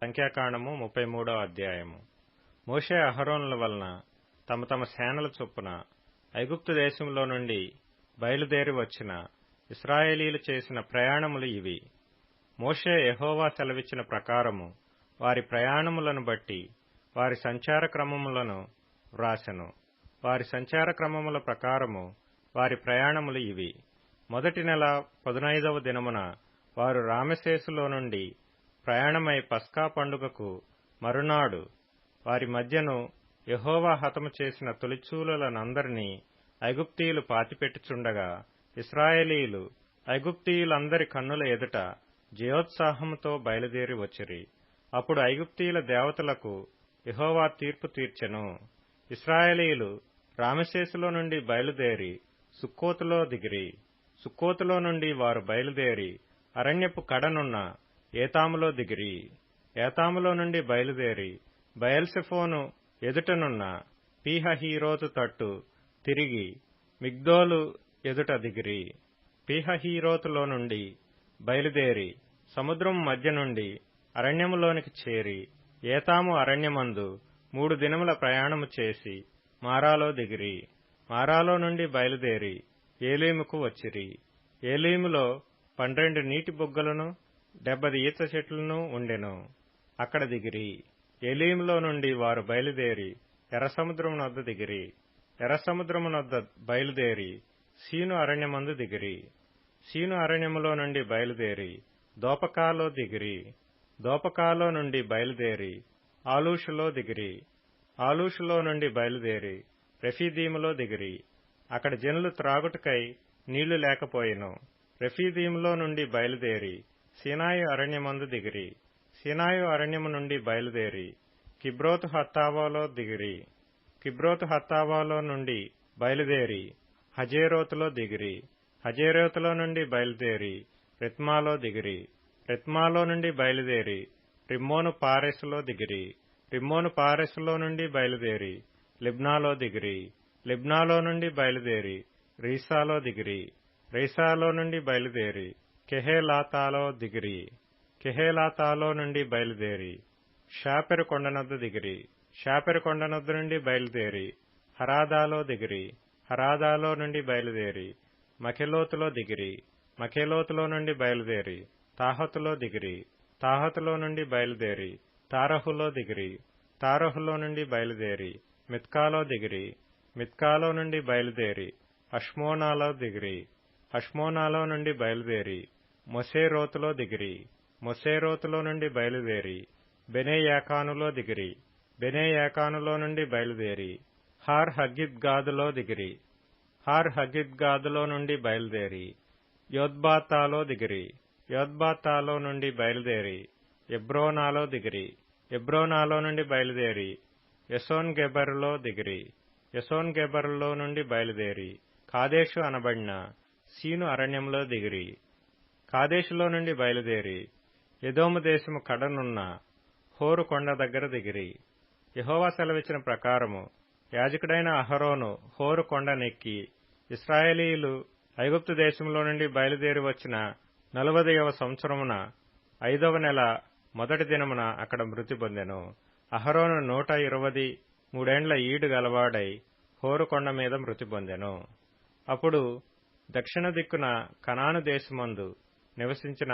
సంఖ్యాకాండము ముప్పై మూడో అధ్యాయము. మోషే అహరోనుల వలన తమ తమ సేనల చొప్పున ఐగుప్తు దేశంలో నుండి బయలుదేరి వచ్చిన ఇస్రాయేలీలు చేసిన ప్రయాణములు ఇవి. మోషే యహోవా సెలవిచ్చిన ప్రకారము వారి ప్రయాణములను బట్టి వారి సంచార క్రమములను వ్రాసెను. వారి సంచార క్రమముల ప్రకారము వారి ప్రయాణములు ఇవి. మొదటి నెల పదునైదవ దినమున వారు రామశేసులో నుండి ప్రయాణమై పస్కా పండుగకు మరునాడు వారి మధ్యను యహోవా హతము చేసిన తొలిచూలలనందరినీ ఐగుప్తీయులు పాతిపెట్టుచుండగా ఇస్రాయేలీలు ఐగుప్తీయులందరి కన్నుల ఎదుట జయోత్సాహముతో బయలుదేరి వచ్చిరి. అప్పుడు ఐగుప్తీయుల దేవతలకు యహోవా తీర్పు తీర్చెను. ఇస్రాయేలీలు రామశేసులో నుండి బయలుదేరి సుక్కోతులో దిగిరి. సుక్కోతులో నుండి వారు బయలుదేరి అరణ్యపు కడనున్న ఏతాములో దిగిరి. ఏతాములో నుండి బయలుదేరి బయల్సెఫోను ఎదుటనున్న పీహహీరోతు తట్టు తిరిగి మిగ్దోలు ఎదుట దిగిరి. పీహహీరోతులో నుండి బయలుదేరి సముద్రం మధ్య నుండి అరణ్యములోనికి చేరి ఏతాము అరణ్యమందు మూడు దినముల ప్రయాణము చేసి మారాలో దిగిరి. మారాలో నుండి బయలుదేరి ఏలీముకు వచ్చిరి. ఏలీములో పన్నెండు నీటి బుగ్గలను డెబ్బది ఈత చెట్లను ఉండెను. అక్కడ దిగిరి. ఎలీంలో నుండి వారు బయలుదేరి ఎర్రసముద్రమునొద్ద దిగిరి. ఎర్రసముద్రమునొద్ద బయలుదేరి సీను అరణ్యమందు దిగిరి. సీను అరణ్యములో నుండి బయలుదేరి దోపకాలో దిగిరి. దోపకాలో నుండి బయలుదేరి ఆలూషులో దిగిరి. ఆలూషులో నుండి బయలుదేరి రెఫీదీములో దిగిరి. అక్కడ జనులు త్రాగుటకై నీళ్ళు లేకపోయెను. రెఫీదీములో నుండి బయలుదేరి సీనాయు అరణ్యమందు దిగిరి. సీనాయు అరణ్యము నుండి బయలుదేరి కిబ్రోతు హత్తావాలో దిగిరి. కిబ్రోతు హత్తావాలో నుండి బయలుదేరి హజేరోతులో దిగిరి. హజేరోతులో నుండి బయలుదేరి రిత్మాలో దిగిరి. రిత్మాలో నుండి బయలుదేరి రిమ్మోను పారెస్లో దిగిరి. రిమ్మోను పారెస్లో నుండి బయలుదేరి లిబ్నాలో దిగిరి. లిబ్నాలో నుండి బయలుదేరి రీసాలో దిగిరి. రీసాలో నుండి బయలుదేరి కెహేలాతాలో దిగిరి. కెహేలాతాలో నుండి బయలుదేరి. షాపెరు కొండనొద్ద దిగిరి. షాపెరు కొండనొద్ద నుండి బయలుదేరి. హరాదాలో దిగిరి. హరాదాలో నుండి బయలుదేరి. మకెలోతులో దిగిరి. మకెలోతులో నుండి బయలుదేరి. తాహతులో దిగిరి. తాహతులో నుండి బయలుదేరి. తారహులో దిగిరి. తారహులో నుండి బయలుదేరి. మిత్కాలో దిగిరి. మిత్కాలో నుండి బయలుదేరి. అష్మోనాలో దిగిరి. అష్మోనాలో నుండి బయలుదేరి. మొసేరోతులో దిగిరి. మొసేరోతులో నుండి బయలుదేరి. బెనేయాకానులో దిగిరి. బెనేయాకానులో నుండి బయలుదేరి. హార్ హగిద్గాదులో దిగిరి. హార్ హగిద్గాదులో నుండి బయలుదేరి. యోద్బాతాలో దిగిరి. యోద్బాతాలో నుండి బయలుదేరి. ఎబ్రోనాలో దిగిరి. ఎబ్రోనాలో నుండి బయలుదేరి. యసోన్ గెబర్లో దిగిరి. యసోన్ గెబర్లో నుండి బయలుదేరి. కాదేశు అనబడిన సీను అరణ్యంలో దిగిరి. కాదేశులో నుండి బయలుదేరి ఎదోము దేశము కడనున్న హోరు కొండ దగ్గర దిగిరి. యహోవా సెలవిచ్చిన ప్రకారము యాజకుడైన అహరోను హోరు కొండనెక్కి ఇస్రాయేలీలు ఐగుప్తు దేశంలో నుండి బయలుదేరి వచ్చిన నలువదయవ సంవత్సరమున ఐదవ నెల మొదటి దినమున అక్కడ మృతి పొందెను. అహరోను నూట ఇరవది మూడేండ్ల ఈడు గలవాడై హోరుకొండ మీద మృతి పొందెను. అప్పుడు దక్షిణ దిక్కున కనాను దేశమందు నివసించిన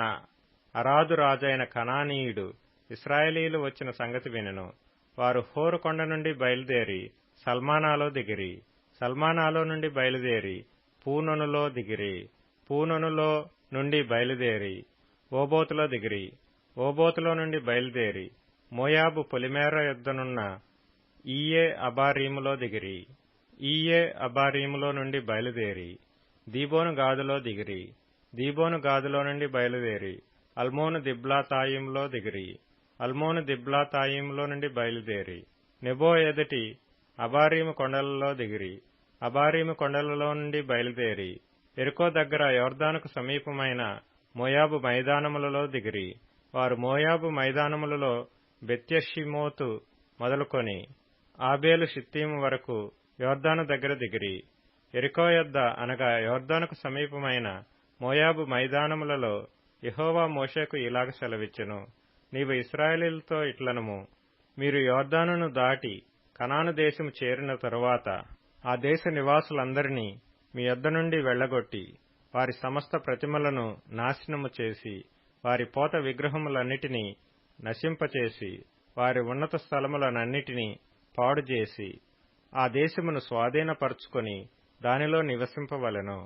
అరాదు రాజైన కనానీయుడు ఇస్రాయేలీలు వచ్చిన సంగతి వినెను. వారు హోరుకొండ నుండి బయలుదేరి సల్మానాలో దిగిరి. సల్మానాలో నుండి బయలుదేరి పూనొనులో దిగిరి. పూనొనులో నుండి బయలుదేరి ఓబోతులో దిగిరి. ఓబోతులో నుండి బయలుదేరి మోయాబు పొలిమేర యుద్ధనున్న ఈయే అబారీములో దిగిరి. ఈయే అబారీములో నుండి బయలుదేరి దీబోను గాదులో దిగిరి. దీబోను గాదులో నుండి బయలుదేరి అల్మోను దిబ్లాతాయింలో దిగిరి. అల్మోను దిబ్లాతాయింలో నుండి బయలుదేరి నెబో ఎదుటి అబారీము కొండలలో దిగిరి. అబారీము కొండలలో నుండి బయలుదేరి ఎరుకో దగ్గర యోర్దానుకు సమీపమైన మోయాబు మైదానములలో దిగిరి. వారు మోయాబు మైదానములలో బెత్యషిమోతు మొదలుకొని ఆబేలు షిత్తీము వరకు యోర్దాను దగ్గర దిగిరి. ఎరికో యొద్ద అనగా యోర్దానుకు సమీపమైన మోయాబు మైదానములలో యహోవా మోషేకు ఇలాగ సెలవిచ్చెను నీవు ఇస్రాయేలీలతో ఇట్లనము. మీరు యోర్దానును దాటి కనాను దేశము చేరిన తరువాత ఆ దేశ నివాసులందరినీ మీ యొద్ద నుండి వెళ్ళగొట్టి వారి సమస్త ప్రతిమలను నాశనము చేసి వారి పోత విగ్రహములన్నిటినీ నశింపచేసి వారి ఉన్నత స్థలములనన్నిటినీ పాడుచేసి ఆ దేశమును స్వాధీనపరుచుకొని దానిలో నివసింపవలెను.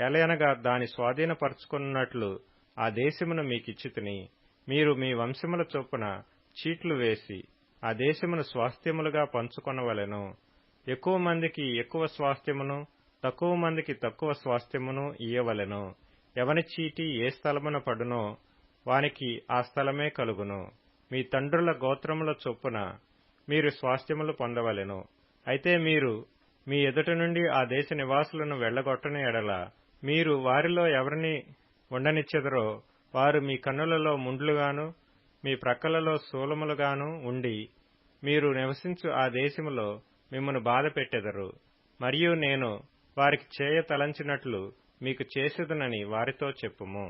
ఎలయనగా దాని స్వాధీనపరుచుకున్నట్లు ఆ దేశమును మీకిచ్చితిని మీరు మీ వంశముల చొప్పున చీట్లు వేసి ఆ దేశమును స్వాస్థ్యములుగా పంచుకొనవలెను. ఎక్కువ మందికి ఎక్కువ స్వాస్థ్యమును తక్కువ మందికి తక్కువ స్వాస్థ్యమును ఇయ్యవలెను. ఎవని చీటి ఏ స్థలమున పడునో వానికి ఆ స్థలమే కలుగును. మీ తండ్రుల గోత్రముల చొప్పున మీరు స్వాస్థ్యములు పొందవలెను. అయితే మీరు మీ ఎదుట నుండి ఆ దేశ నివాసులను వెళ్ళగొట్టని ఎడల మీరు వారిలో ఎవరిని ఉండనిచ్చెదరో వారు మీ కన్నులలో ముండ్లుగాను మీ ప్రక్కలలో శూలములుగాను ఉండి మీరు నివసించు ఆ దేశములో మిమ్మను బాధ పెట్టెదరు. మరియు నేను వారికి చేయ తలంచినట్లు మీకు చేసేదనని వారితో చెప్పుము.